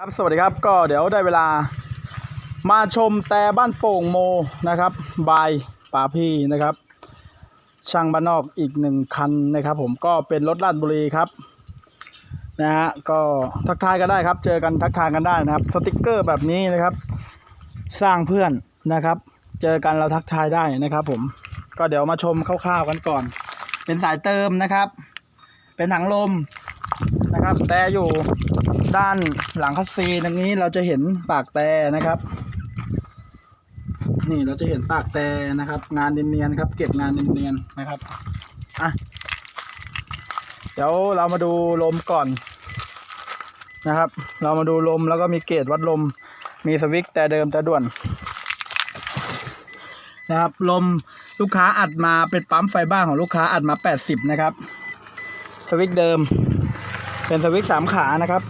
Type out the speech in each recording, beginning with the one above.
ครับสวัสดีครับก็เดี๋ยวได้เวลามาชมแต่บ้านโป่งโมนะครับบายป่าพี่นะครับ ช่างบ้านนอกอีกหนึ่งคันนะครับผมก็เป็นรถลาดบุรีครับนะฮะก็ทักทายกันได้ครับเจอกันทักทายกันได้นะครับสติกเกอร์แบบนี้นะครับ สร้างเพื่อนนะครับ เจอกันเราทักทายได้นะครับ ผมก็เดี๋ยวมาชมคร่าวๆกันก่อน เป็นสายเติมนะครับ เป็นถังลม นะครับ แต่อยู่ด้านหลังคัสซีตรงนี้เราจะเห็นปากแต่นะครับ นี่เราจะเห็นปากแต่นะครับ งานเนียนๆครับ เก็บงานเนียนๆนะครับอะเดี๋ยวเรามาดูลมก่อนนะครับ เรามาดูลมแล้วก็มีเกจวัดลม มีสวิตช์แต่เดิมแต่ด่วนนะครับลมลูกค้าอัดมาเป็นปั๊มไฟบ้านของลูกค้าอัดมา 80 นะครับ สวิตช์เดิม เป็นสวิตช์สามขานะครับ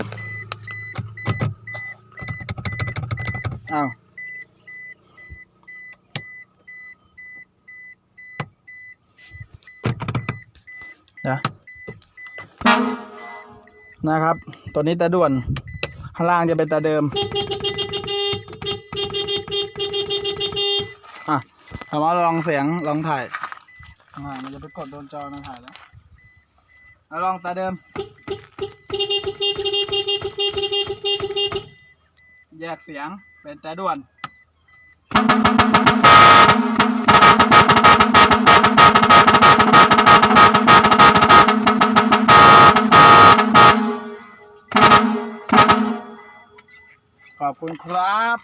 อ้าวเดนะครับ ตัวนี้ตาด่วน ข้างล่างจะเป็นตาเดิม อะเอามาลองเสียงลองถ่ายอ่ามันจะไปกดโดนจอนะถ่ายแล้วเอาลองตาเดิม แยกเสียงเป็นแต่ด่วน ขอบคุณครับ